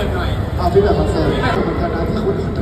สิร์ตหน่อยเอาพี่แบบคอนเสิร์ตเหมือนกันนะที่คุณ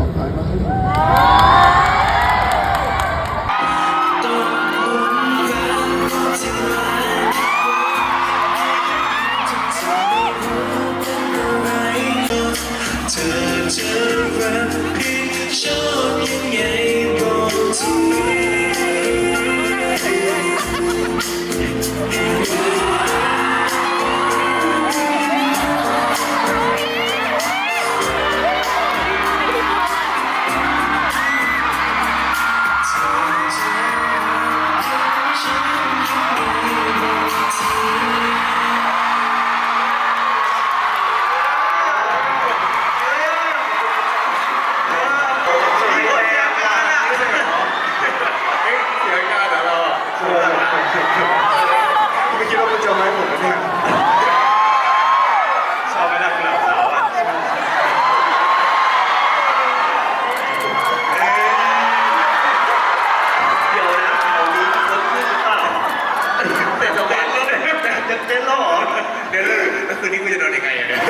นนี้กูจะนอนยังไงอะเนี่ย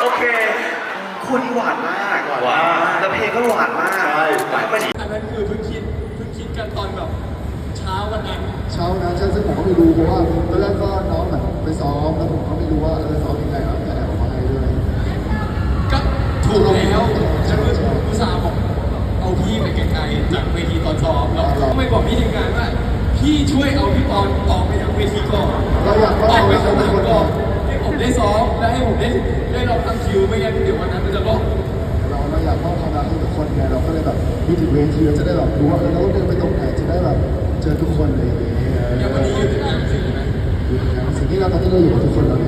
โอเคคู่นี้หวานมากหวานมากแล้วเพลงก็หวานมากใช่หวานมากอันนั้นคือเพิ่งคิดเพิ่งคิดกันตอนแบบเช้าวันนั้น เช้านะใช่ซึ่งผมก็ไม่รู้เพราะว่าตอนแรกก็น้องแบบไปซ้อมแล้วผมก็ไม่รู้ว่าเออซ้อมยังไงแล้วแต่แอบออกมาให้ด้วยก็ถูกแล้วฉันก็อุตส่าห์บอกเอาพี่ไปไกลๆจากเวทีตอนซ้อมแล้วก็ไม่บอกพี่ทีมงานว่า พี่ช่วยเอาพี่ปอนออกไปจากเวทีก่อนเราอยากอว่าอกไปเราข้างหเป็ลันงคนก่อนให้ผมได้ซ้อมและให้ผมได้ได้ลองทำคิวไม่งั้นเดี๋ยววันนั้นมันจะล่มเราเราอยากมอบความรักให้ทุกคนไงเราก็เลยแบบมีถึงเวทีเราจะได้แบบรู้ว่าเออเราเดินไปตรงไหนจะได้แบบเจอทุกคนอะไรอย่างเงี้ยอย่างวันนี้อยู่ในงานสิงนะอยู่ในงานสิ่งที่เราตอนนี้เราอยู่กับทุกคนแล้ว